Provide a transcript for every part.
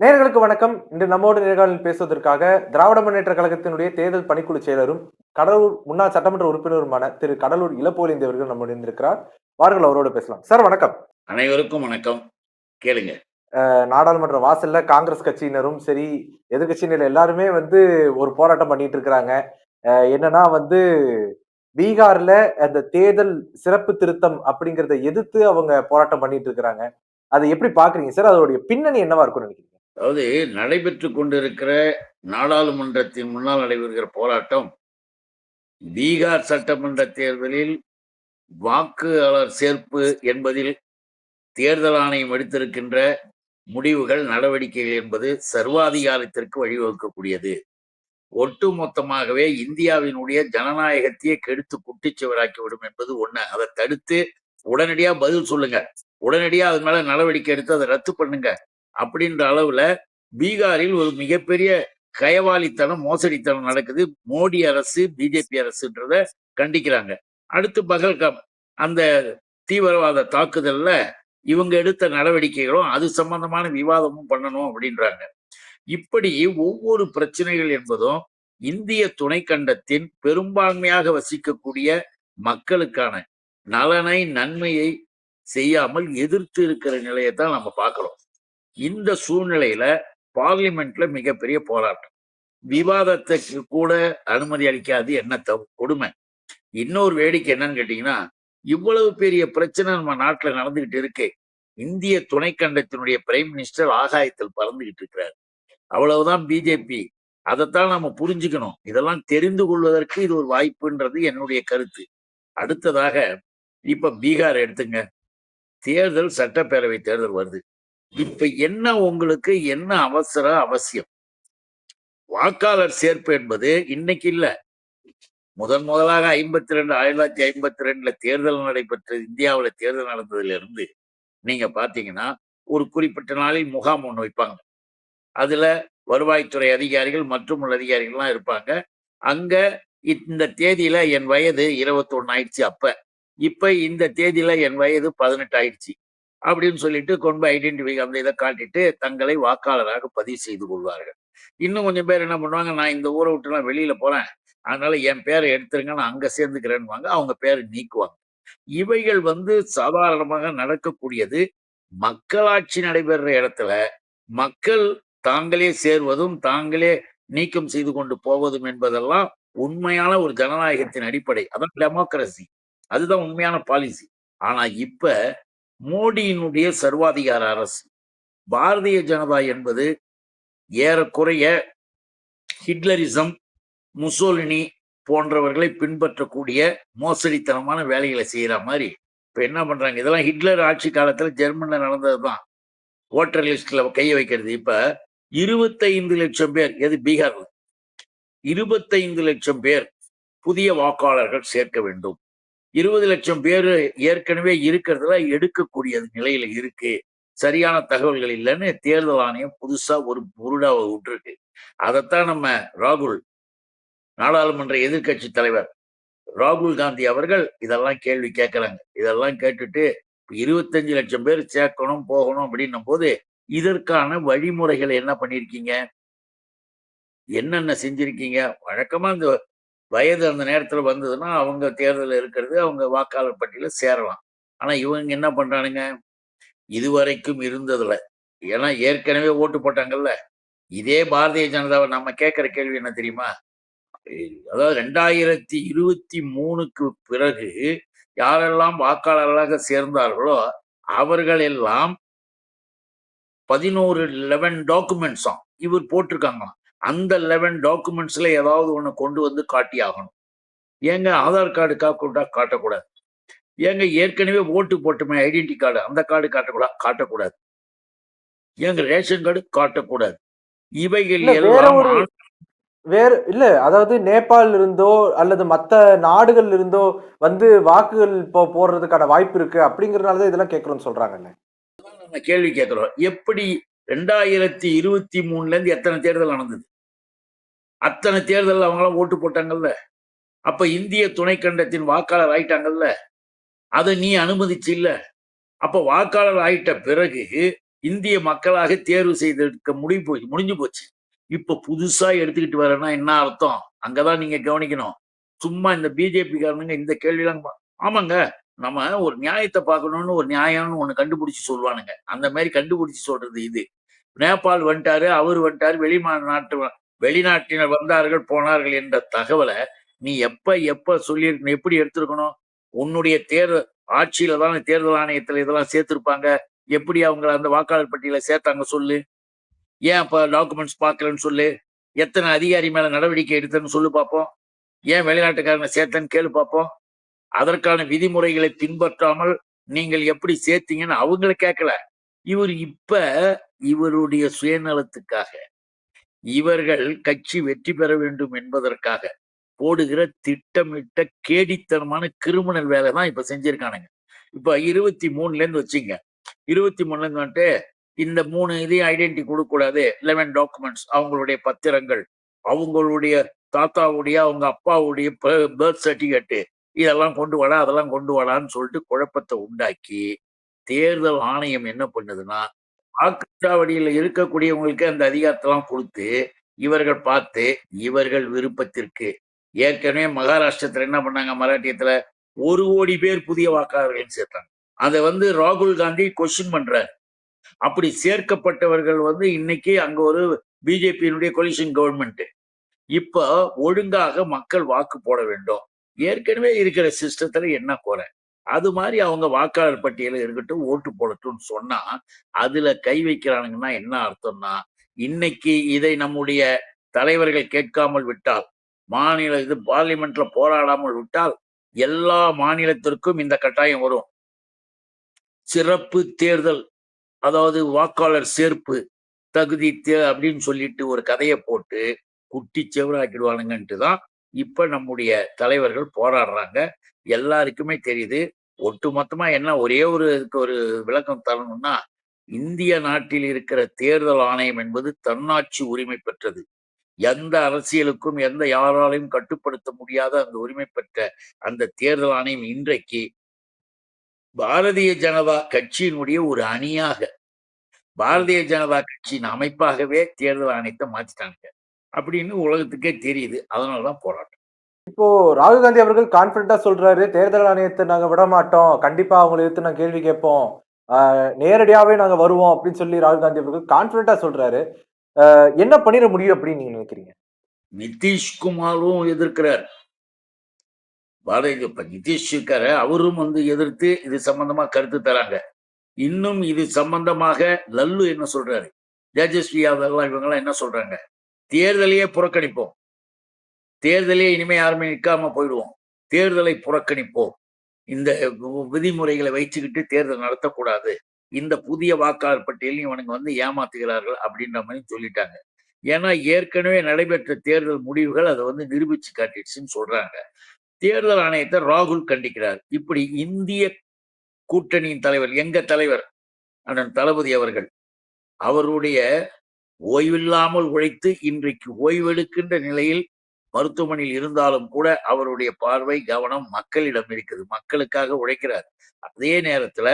நேயர்களுக்கு வணக்கம். இன்று நம்மோடு நேர்காணலில் பேசுவதற்காக திராவிட முன்னேற்ற கழகத்தினுடைய தேர்தல் பணிக்குழு செயலரும் கடலூர் முன்னாள் சட்டமன்ற உறுப்பினருமான திரு கடலூர் இளப்போலிந்தி அவர்கள் நம்முடன் இருந்திருக்கிறார் வாருங்கள் அவரோடு பேசலாம். சார் வணக்கம். அனைவருக்கும் வணக்கம். கேளுங்க. நாடாளுமன்ற வாசல்ல காங்கிரஸ் கட்சியினரும் சரி எதிர்கட்சியினர் எல்லாருமே வந்து ஒரு போராட்டம் பண்ணிட்டு இருக்கிறாங்க. என்னன்னா வந்து பீகார்ல அந்த தேர்தல் சிறப்பு திருத்தம் அப்படிங்கறத எதிர்த்து அவங்க போராட்டம் பண்ணிட்டு இருக்கிறாங்க. அதை எப்படி பாக்குறீங்க? சார் அதோடைய பின்னணி என்னவா இருக்கும்னு நினைக்கிறீங்க? அதாவது நடைபெற்று கொண்டிருக்கிற நாடாளுமன்றத்தின் முன்னால் நடைபெறுகிற போராட்டம் பீகார் சட்டமன்ற தேர்தலில் வாக்காளர் சேர்ப்பு என்பதில் தேர்தல் ஆணையம் எடுத்திருக்கின்ற முடிவுகள் நடவடிக்கைகள் என்பது சர்வாதிகாரத்திற்கு வழிவகுக்கக்கூடியது. ஒட்டுமொத்தமாகவே இந்தியாவினுடைய ஜனநாயகத்தையே கெடுத்து குட்டிச்சுவராக்கி விடும் என்பது ஒண்ணு. அதை தடுத்து உடனடியா பதில் சொல்லுங்க. உடனடியா அது மேல நடவடிக்கை எடுத்து அதை ரத்து பண்ணுங்க. அப்படின்ற அளவுல பீகாரில் ஒரு மிகப்பெரிய கயவாளித்தனம் மோசடித்தனம் நடக்குது. மோடி அரசு பிஜேபி அரசுன்றத கண்டிக்கிறாங்க. அடுத்து பகல்காம் அந்த தீவிரவாத தாக்குதல்ல இவங்க எடுத்த நடவடிக்கைகளும் அது சம்பந்தமான விவாதமும் பண்ணணும் அப்படின்றாங்க. இப்படி ஒவ்வொரு பிரச்சனைகள் என்பதும் இந்திய துணைக்கண்டத்தின் பெரும்பான்மையாக வசிக்கக்கூடிய மக்களுக்கான நலனை நன்மையை செய்யாமல் எதிர்த்து இருக்கிற நிலையை தான் நம்ம பார்க்கிறோம். இந்த சூழ்நிலையில பார்லிமெண்ட்ல மிகப்பெரிய போராட்டம். விவாதத்துக்கு கூட அனுமதி அளிக்காது என்ன தவ கொடுமை. இன்னொரு வேடிக்கை என்னன்னு கேட்டீங்கன்னா இவ்வளவு பெரிய பிரச்சனை நம்ம நாட்டுல நடந்துகிட்டு இருக்கு. இந்திய துணைக்கண்டத்தினுடைய பிரைம் மினிஸ்டர் ஆகாயத்தில் பறந்துகிட்டு இருக்கிறார். அவ்வளவுதான் பிஜேபி அதைத்தான் நம்ம புரிஞ்சுக்கணும். இதெல்லாம் தெரிந்து கொள்வதற்கு இது ஒரு வாய்ப்புன்றது என்னுடைய கருத்து. அடுத்ததாக இப்ப பீகார் எடுத்துங்க. தேர்தல் சட்டப்பேரவை தேர்தல் வருது. இப்ப என்ன உங்களுக்கு என்ன அவசர அவசியம்? வாக்காளர் சேர்ப்பு என்பது இன்னைக்கு இல்ல. முதன் முதலாக ஐம்பத்தி ரெண்டு ஆயிரத்தி தொள்ளாயிரத்தி ஐம்பத்தி ரெண்டுல தேர்தல் நடைபெற்ற இந்தியாவுல தேர்தல் நடந்ததுல இருந்து நீங்க பாத்தீங்கன்னா ஒரு குறிப்பிட்ட நாளில் முகாம் ஒன்று வைப்பாங்க. அதுல வருவாய்த்துறை அதிகாரிகள் மற்றும் உள்ள அதிகாரிகள்லாம் இருப்பாங்க. அங்க இந்த தேதியில என் வயது இருபத்தொன்னு ஆயிடுச்சு அப்ப. இப்ப இந்த தேதியில என் வயது பதினெட்டு ஆயிடுச்சு. அப்படின்னு சொல்லிட்டு கொண்டு ஐடென்டிஃபை அந்த இதை காட்டிட்டு தங்களை வாக்காளராக பதிவு செய்து கொள்வார்கள். இன்னும் கொஞ்சம் பேர் என்ன பண்ணுவாங்க நான் இந்த ஊரை விட்டு நான் வெளியில போறேன். அதனால என் பேரை எடுத்துருங்க நான் அங்க சேர்ந்துக்கிறேன்னுவாங்க. அவங்க பேரை நீக்குவாங்க. இவைகள் வந்து சாதாரணமாக நடக்கக்கூடியது. மக்களாட்சி நடைபெறுற இடத்துல மக்கள் தாங்களே சேர்வதும் தாங்களே நீக்கம் செய்து கொண்டு போவதும் என்பதெல்லாம் உண்மையான ஒரு ஜனநாயகத்தின் அடிப்படை. அதான் டெமோக்ரஸி அதுதான் உண்மையான பாலிசி ஆனா இப்ப மோடியினுடைய சர்வாதிகார அரசு. பாரதிய ஜனதா என்பது ஏறக்குறைய ஹிட்லரிசம் முசோலினி போன்றவர்களை பின்பற்றக்கூடிய மோசடித்தனமான வேலைகளை செய்யற மாதிரி. இப்ப என்ன பண்றாங்க? இதெல்லாம் ஹிட்லர் ஆட்சி காலத்துல நடந்தது நடந்ததுதான். ஓட்டர் லிஸ்ட்ல கைய வைக்கிறது. இப்ப இருபத்தைந்து லட்சம் பேர் எது பீகார் இருபத்தைந்து லட்சம் பேர் புதிய வாக்காளர்கள் சேர்க்க வேண்டும். இருபது லட்சம் பேர் ஏற்கனவே இருக்கிறதுல எடுக்கக்கூடிய நிலையில இருக்கு. சரியான தகவல்கள் இல்லைன்னு தேர்தல் ஆணையம் புதுசா ஒரு புருடாவை விட்டுருக்கு. அதைத்தான் நம்ம ராகுல் நாடாளுமன்ற எதிர்க்கட்சி தலைவர் ராகுல் காந்தி அவர்கள் இதெல்லாம் கேள்வி கேட்கிறாங்க. இதெல்லாம் கேட்டுட்டு இருபத்தஞ்சு லட்சம் பேர் சேர்க்கணும் போகணும் அப்படின்னும் போது இதற்கான வழிமுறைகளை என்ன பண்ணிருக்கீங்க? என்னென்ன செஞ்சிருக்கீங்க? வழக்கமா இந்த வயது அந்த நேரத்துல வந்ததுன்னா அவங்க தேர்தல் இருக்கிறது அவங்க வாக்காளர் பட்டியலில் சேரலாம். ஆனா இவங்க என்ன பண்றானுங்க? இதுவரைக்கும் இருந்ததுல. ஏன்னா ஏற்கனவே ஓட்டு போட்டாங்கல்ல. இதே பாரதிய ஜனதாவை நம்ம கேட்குற கேள்வி என்ன தெரியுமா? அதாவது ரெண்டாயிரத்தி இருபத்தி மூணுக்கு பிறகு யாரெல்லாம் வாக்காளர்களாக சேர்ந்தார்களோ அவர்கள் எல்லாம் பதினோரு லெவன் டாக்குமெண்ட்ஸாம் இவர் போட்டிருக்காங்களாம். அந்த லெவன் டாக்குமெண்ட்ஸ்ல ஏதாவது ஒண்ணு கொண்டு வந்து காட்டி ஆகணும் ஏங்க ஆதார் கார்டு காக்கூடா காட்டக்கூடாது. ஏங்க ஏற்கனவே ஓட்டு போட்டுமே ஐடென்டி கார்டு அந்த கார்டு காட்டக்கூடாது காட்டக்கூடாது. ஏங்க ரேஷன் கார்டு காட்டக்கூடாது. இவைகள் எல்லாம் வேறு இல்ல அதாவது நேபாள் இருந்தோ அல்லது மத்த நாடுகள் இருந்தோ வந்து வாக்குகள் இப்போ போடுறதுக்கான வாய்ப்பு இருக்கு அப்படிங்கறதுனால தான் இதெல்லாம் கேட்கறோம்னு சொல்றாங்கல்ல நம்ம கேள்வி கேட்கிறோம். எப்படி ரெண்டாயிரத்தி இருபத்தி மூணுல இருந்து எத்தனை தேர்தல் நடந்தது? அத்தனை தேர்தல் அவங்களாம் ஓட்டு போட்டாங்கல்ல. அப்போ இந்திய துணைக்கண்டத்தின் வாக்காளர் ஆயிட்டாங்கல்ல. அதை நீ அனுமதிச்சு இல்லை அப்போ வாக்காளர் ஆயிட்ட பிறகு இந்திய மக்களாக தேர்வு செய்திருக்க முடிவு போச்சு முடிஞ்சு போச்சு. இப்போ புதுசாக எடுத்துக்கிட்டு வரேன்னா என்ன அர்த்தம்? அங்கே தான் நீங்கள் கவனிக்கணும். சும்மா இந்த பிஜேபிக்காரனுங்க இந்த கேள்விலாம் ஆமாங்க. நம்ம ஒரு நியாயத்தை பார்க்கணும்னு ஒரு நியாயம்னு ஒன்று கண்டுபிடிச்சி சொல்லுவானுங்க. அந்த மாதிரி கண்டுபிடிச்சி சொல்றது இது. நேபாள் வந்துட்டாரு அவர் வந்துட்டாரு வெளிநாட்டு வெளிநாட்டினர் வந்தார்கள் போனார்கள் என்ற தகவலை நீ எப்ப எப்ப சொல்லி எப்படி எடுத்திருக்கணும்? உன்னுடைய தேர்தல் ஆட்சியில தான் தேர்தல் ஆணையத்துல இதெல்லாம் சேர்த்திருப்பாங்க. எப்படி அவங்க அந்த வாக்காளர் பட்டியல சேர்த்தாங்க சொல்லு. ஏன் அப்ப டாக்குமெண்ட்ஸ் பார்க்கலன்னு சொல்லு. எத்தனை அதிகாரி மேல நடவடிக்கை எடுத்தேன்னு சொல்லு பார்ப்போம். ஏன் வெளிநாட்டுக்காரனை சேர்த்தேன்னு கேளு பார்ப்போம். அதற்கான விதிமுறைகளை பின்பற்றாமல் நீங்கள் எப்படி சேர்த்தீங்கன்னு அவங்கள கேட்கல. இவர் இப்ப இவருடைய சுயநலத்துக்காக இவர்கள் கட்சி வெற்றி பெற வேண்டும் என்பதற்காக போடுகிற திட்டமிட்ட கேடித்தனமான கிரிமினல் வேலை தான் இப்ப செஞ்சிருக்கானுங்க. இப்ப இருபத்தி மூணுல இருந்து வச்சுங்க. இருபத்தி மூணுல இருந்து வந்துட்டு இந்த மூணு இதையும் ஐடென்டி கொடுக்க கூடாது லெவன் டாக்குமெண்ட்ஸ் அவங்களுடைய பத்திரங்கள் அவங்களுடைய தாத்தாவுடைய அவங்க அப்பாவுடைய பர்த் சர்டிஃபிகேட்டு இதெல்லாம் கொண்டு வாடா அதெல்லாம் கொண்டு வாடான்னு சொல்லிட்டு குழப்பத்தை உண்டாக்கி தேர்தல் ஆணையம் என்ன பண்ணுதுன்னா வாக்குச்சாவடியில் இருக்கக்கூடியவங்களுக்கு அந்த அதிகாரத்தெல்லாம் கொடுத்து இவர்கள் பார்த்து இவர்கள் விருப்பத்திற்கு. ஏற்கனவே மகாராஷ்டிரத்துல என்ன பண்ணாங்க? மராட்டியத்துல ஒரு கோடி பேர் புதிய வாக்காளர்கள் சேர்த்தாங்க. அதை வந்து ராகுல் காந்தி கொஸ்டின் பண்றாரு. அப்படி சேர்க்கப்பட்டவர்கள் வந்து இன்னைக்கு அங்க ஒரு பிஜேபியினுடைய கொலிஷன் கவர்மெண்ட் இப்போ ஒழுங்காக மக்கள் வாக்கு போட வேண்டும். ஏற்கனவே இருக்கிற சிஸ்டத்துல என்ன குறை? அது மாதிரி அவங்க வாக்காளர் பட்டியல இருக்கட்டும் ஓட்டு போடட்டும்னு சொன்னா அதுல கை வைக்கிறானுங்கன்னா என்ன அர்த்தம்னா இன்னைக்கு இதை நம்முடைய தலைவர்கள் கேட்காமல் விட்டால் மாநில இது பார்லிமெண்ட்ல போராடாமல் விட்டால் எல்லா மாநிலத்திற்கும் இந்த கட்டாயம் வரும். சிறப்பு தேர்தல் அதாவது வாக்காளர் சேர்ப்பு தகுதி தே அப்படின்னு சொல்லிட்டு ஒரு கதையை போட்டு குட்டி செவராக்கிடுவானுங்கன்ட்டு தான் இப்ப நம்முடைய தலைவர்கள் போராடுறாங்க. எல்லாருக்குமே தெரியுது. ஒட்டு மொத்தமா என்ன ஒரே ஒரு இதுக்கு ஒரு விளக்கம் தரணும்னா இந்திய நாட்டில் இருக்கிற தேர்தல் ஆணையம் என்பது தன்னாட்சி உரிமை பெற்றது. எந்த அரசியலுக்கும் எந்த யாராலையும் கட்டுப்படுத்த முடியாத அந்த உரிமை பெற்ற அந்த தேர்தல் ஆணையம் இன்றைக்கு பாரதிய ஜனதா கட்சியினுடைய ஒரு அணியாக பாரதிய ஜனதா கட்சியின் அமைப்பாகவே தேர்தல் ஆணையத்தை மாற்றிட்டாங்க அப்படின்னு உலகத்துக்கே தெரியுது. அதனாலதான் போராட்டம். இப்போ ராகுல் காந்தி அவர்கள் கான்பிடண்டா சொல்றாரு தேர்தல் ஆணையத்தை நாங்க விட மாட்டோம் கண்டிப்பா அவங்களை எடுத்து நாங்க கேள்வி கேட்போம். ஆஹ் நேரடியாவே நாங்க வருவோம் அப்படின்னு சொல்லி ராகுல் காந்தி அவர்கள் கான்பிடண்டா சொல்றாரு. என்ன பண்ணிட முடியும் அப்படின்னு நீங்க நினைக்கிறீங்க? நிதிஷ்குமாரும் எதிர்க்கிறார். பாரதிய இப்ப நிதிஷ் இருக்காரு அவரும் வந்து எதிர்த்து இது சம்பந்தமா கருத்து தராங்க. இன்னும் இது சம்பந்தமாக லல்லு என்ன சொல்றாரு? தேஜஸ்வி யாதவ் இவங்கெல்லாம் என்ன சொல்றாங்க? தேர்தலையே புறக்கணிப்போம். தேர்தலே இனிமே யாருமே நிற்காம போயிடுவோம். தேர்தலை புறக்கணிப்போம். இந்த விதிமுறைகளை வைச்சுக்கிட்டு தேர்தல் நடத்தக்கூடாது. இந்த புதிய வாக்காளர் பட்டியலையும் இவனுங்க வந்து ஏமாத்துகிறார்கள் அப்படின்ற மாதிரி சொல்லிட்டாங்க. ஏன்னா ஏற்கனவே நடைபெற்ற தேர்தல் முடிவுகள் அதை வந்து நிரூபிச்சு காட்டிடுச்சுன்னு சொல்றாங்க. தேர்தல் ஆணையத்தை ராகுல் கண்டிக்கிறார். இப்படி இந்திய கூட்டணியின் தலைவர் எங்க தலைவர்? அண்ணன் தளபதி அவர்கள். அவருடைய ஓய்வில்லாமல் உழைத்து இன்றைக்கு ஓய்வெடுக்கின்ற நிலையில் மருத்துவமனையில் இருந்தாலும் கூட அவருடைய பார்வை கவனம் மக்களிடம் இருக்குது. மக்களுக்காக உழைக்கிறார். அதே நேரத்துல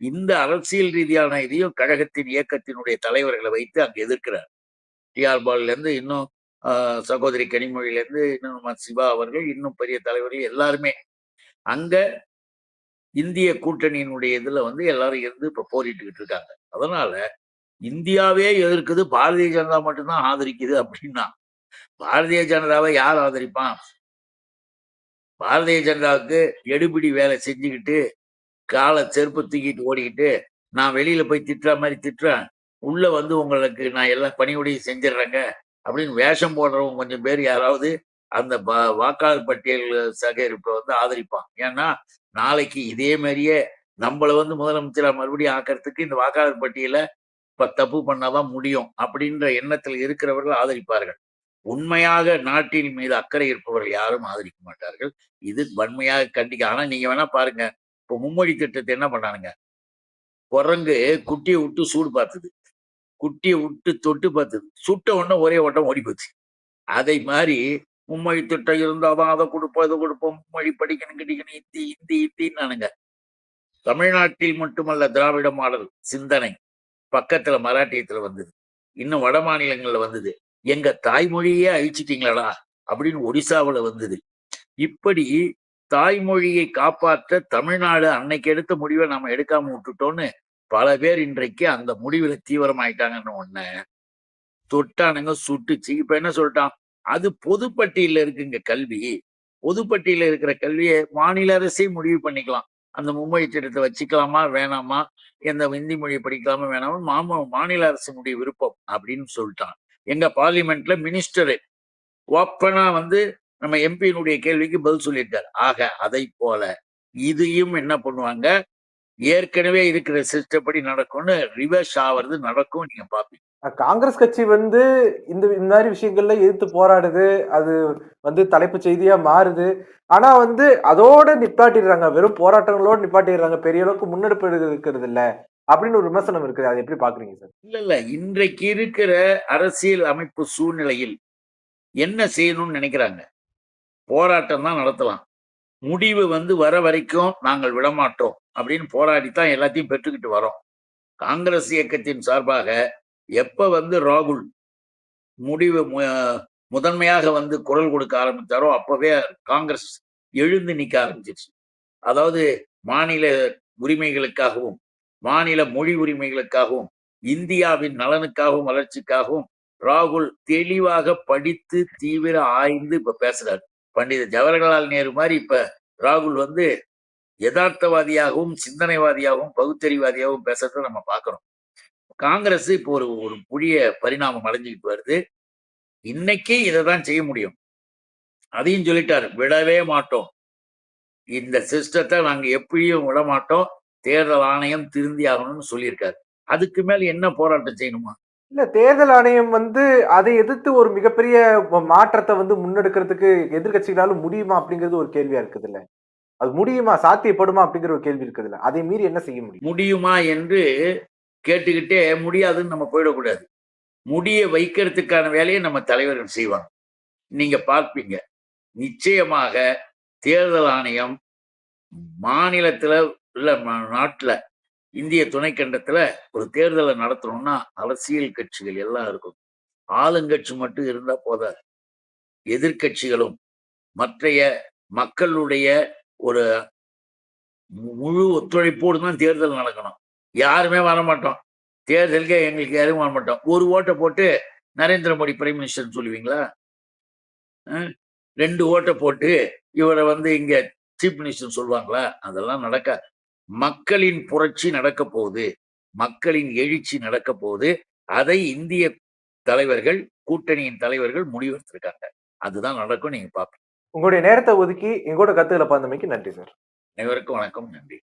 இந்த அரசியல் ரீதியான இதையும் கழகத்தின் இயக்கத்தினுடைய தலைவர்களை வைத்து அங்கு எதிர்க்கிறார். டிஆர் பால்ல இருந்து இன்னும் ஆஹ், சகோதரி கனிமொழியில இருந்து இன்னும் சிவா அவர்கள் இன்னும் பெரிய தலைவர்கள் எல்லாருமே அங்க இந்திய கூட்டணியினுடைய இதுல வந்து எல்லாரும் இருந்து இப்ப போரிட்டுக்கிட்டு இருக்காங்க. அதனால இந்தியாவே எதிர்க்குது. பாரதிய ஜனதா மட்டும்தான் ஆதரிக்குது அப்படின்னா பாரதிய ஜனதாவை யார் ஆதரிப்பான்? பாரதிய ஜனதாவுக்கு எடுபிடி வேலை செஞ்சுக்கிட்டு காலை செருப்பு தூக்கிட்டு ஓடிக்கிட்டு நான் வெளியில போய் திட்டுற மாதிரி திட்டுறேன். உள்ள வந்து உங்களுக்கு நான் எல்லாம் பணியுடைய செஞ்சிடுறேங்க. அப்படின்னு வேஷம் போடுறவங்க கொஞ்சம் பேர் யாராவது அந்த வாக்காளர் பட்டியல் சேகரிப்பை வந்து ஆதரிப்பான். ஏன்னா நாளைக்கு இதே மாதிரியே நம்மள வந்து முதலமைச்சராக மறுபடியும் ஆக்கிறதுக்கு இந்த வாக்காளர் பட்டியலை இப்ப தப்பு பண்ணாதான் முடியும் அப்படின்ற எண்ணத்தில் இருக்கிறவர்கள் ஆதரிப்பார்கள். உண்மையாக நாட்டின் மீது அக்கறை இருப்பவர்கள் யாரும் ஆதரிக்க மாட்டார்கள். இது வன்மையாக கண்டிக்க. ஆனா நீங்க வேணா பாருங்க. இப்போ மும்மொழி திட்டத்தை என்ன பண்ணானுங்க? குரங்கு குட்டியை விட்டு சூடு பார்த்தது குட்டியை விட்டு தொட்டு பார்த்தது சுட்ட உடனே ஒரே ஓட்டம் ஓடி போச்சு. அதை மாதிரி மும்மொழி திட்டம் இருந்தாதான் அதை கொடுப்போம் இதை கொடுப்போம். மும்மொழி படிக்கணும் கிடைக்கணும் இந்தி இந்தி இந்தின்னானுங்க. தமிழ்நாட்டில் மட்டுமல்ல திராவிட மாடல் சிந்தனை பக்கத்துல மராட்டியத்துல வந்தது. இன்னும் வட மாநிலங்கள்ல வந்தது. எங்க தாய்மொழியே அழிச்சிட்டீங்களடா அப்படின்னு ஒடிசாவுல வந்தது. இப்படி தாய்மொழியை காப்பாற்ற தமிழ்நாடு அன்னைக்கு எடுத்த முடிவை நம்ம எடுக்காம விட்டுட்டோம்னு பல பேர் இன்றைக்கு அந்த முடிவுல தீவிரமாயிட்டாங்கன்னு ஒண்ணு. தொட்டானுங்க சுட்டுச்சு. இப்ப என்ன சொல்லிட்டான்? அது பொதுப்பட்டியில இருக்குங்க கல்வி. பொதுப்பட்டியில இருக்கிற கல்வியை மாநில அரசே முடிவு பண்ணிக்கலாம். அந்த மும்பை திட்டத்தை வச்சுக்கலாமா வேணாமா? எந்த இந்தி மொழியை படிக்கலாமா வேணாமா? மாமா மாநில அரசு முடிவு விருப்பம் அப்படின்னு சொல்லிட்டான். எங்க பார்லிமெண்ட்ல மினிஸ்டரு ஓப்பனா வந்து நம்ம எம்பியினுடைய கேள்விக்கு பதில் சொல்லியிருக்காரு. ஆக அதை போல இதையும் என்ன பண்ணுவாங்க? ஏற்கனவே இருக்கிற சிஸ்டப்படி நடக்கும்னு ரிவர்ஸ் ஆவறது நடக்கும் நீங்க பாப்பீங்க. காங்கிரஸ் கட்சி வந்து இந்த இந்த மாதிரி விஷயங்கள்ல எதிர்த்து போராடுது. அது வந்து தலைப்பு செய்தியா மாறுது. ஆனா வந்து அதோட நிப்பாட்டிடுறாங்க. வெறும் போராட்டங்களோட நிப்பாட்டிடுறாங்க. பெரிய அளவுக்கு முன்னெடுப்பு இருக்கிறது இல்ல. அப்படின்னு ஒரு விமர்சனம் இருக்குது. அதை எப்படி பாக்குறீங்க சார்? இல்ல இல்ல. இன்றைக்கு இருக்கிற அரசியல் அமைப்பு சூழ்நிலையில் என்ன செய்யணும்னு நினைக்கிறாங்க? போராட்டம் தான் நடத்தலாம். முடிவு வந்து வர வரைக்கும் நாங்கள் விடமாட்டோம் அப்படின்னு போராடி தான் எல்லாத்தையும் பெற்றுக்கிட்டு வரோம். காங்கிரஸ் இயக்கத்தின் சார்பாக எப்ப வந்து ராகுல் முடிவு முதன்மையாக வந்து குரல் கொடுக்க ஆரம்பித்தாரோ அப்பவே காங்கிரஸ் எழுந்து நிக்க ஆரம்பிச்சிருச்சு. அதாவது மாநில உரிமைகளுக்காகவும் மாநில மொழி உரிமைகளுக்காகவும் இந்தியாவின் நலனுக்காகவும் வளர்ச்சிக்காகவும் ராகுல் தெளிவாக படித்து தீவிர ஆய்ந்து இப்ப பேசுறாரு. பண்டித ஜவஹர்லால் நேரு மாதிரி இப்ப ராகுல் வந்து யதார்த்தவாதியாகவும் சிந்தனைவாதியாகவும் பகுத்தறிவாதியாகவும் பேசுறத நம்ம பார்க்கிறோம் காங்கிரஸ் இப்போ ஒரு ஒரு புதிய பரிணாமம் அடைஞ்சுக்கிட்டு வருது. இன்னைக்கு இதை தான் செய்ய முடியும். அதையும் சொல்லிட்டாரு விடவே மாட்டோம். இந்த சிஸ்டத்தை நாங்க எப்படியும் விட மாட்டோம். தேர்தல் ஆணையம் திருந்தி ஆகணும்னு சொல்லியிருக்காரு. அதுக்கு மேல என்ன போராட்டம் செய்யணுமா? இல்ல தேர்தல் ஆணையம் வந்து அதை எதிர்த்து ஒரு மிகப்பெரிய மாற்றத்தை வந்து முன்னெடுக்கிறதுக்கு எதிர்க்கட்சிகளால முடியுமா அப்படிங்கிறது ஒரு கேள்வியா இருக்குது இல்ல அது முடியுமா சாத்தியப்படுமா அப்படிங்கிற ஒரு கேள்வி இருக்குது இல்ல அதை மீறி என்ன செய்ய முடியும்? முடியுமா என்று கேட்டுக்கிட்டே முடியாதுன்னு நம்ம போயிடக்கூடாது. முடிய வைக்கிறதுக்கான வேலையை நம்ம தலைவர்கள் செய்வாங்க. நீங்க பார்ப்பீங்க. நிச்சயமாக தேர்தல் ஆணையம் மாநிலத்துல இல்ல நாட்டில் நாட்டுல இந்திய துணைக்கண்டத்துல ஒரு தேர்தலை நடத்தணும்னா அரசியல் கட்சிகள் எல்லாம் இருக்கும். ஆளுங்கட்சி மட்டும் இருந்தா போதாது. எதிர்க்கட்சிகளும் மற்றைய மக்களுடைய ஒரு முழு ஒத்துழைப்போடு தான் தேர்தல் நடக்கணும். யாருமே வர மாட்டோம் எங்களுக்கு யாரும் வர மாட்டோம் ஒரு ஓட்டை போட்டு நரேந்திர மோடி பிரைம் மினிஸ்டர் சொல்லுவீங்களா? ரெண்டு ஓட்டை போட்டு இவரை வந்து இங்க சீஃப் மினிஸ்டர் சொல்லுவாங்களா? அதெல்லாம் நடக்காது. மக்களின் புரட்சி நடக்க போகுது. மக்களின் எழுச்சி நடக்க போகுது. அதை இந்திய தலைவர்கள் கூட்டணியின் தலைவர்கள் முடிவெடுத்திருக்காங்க. அதுதான் நடக்கும் நீங்க பார்ப்பீங்க உங்களுடைய நேரத்தை ஒதுக்கி எங்களோட கருத்துக்களை பகிர்ந்தமைக்கு நன்றி சார். அனைவருக்கும் வணக்கம். நன்றி.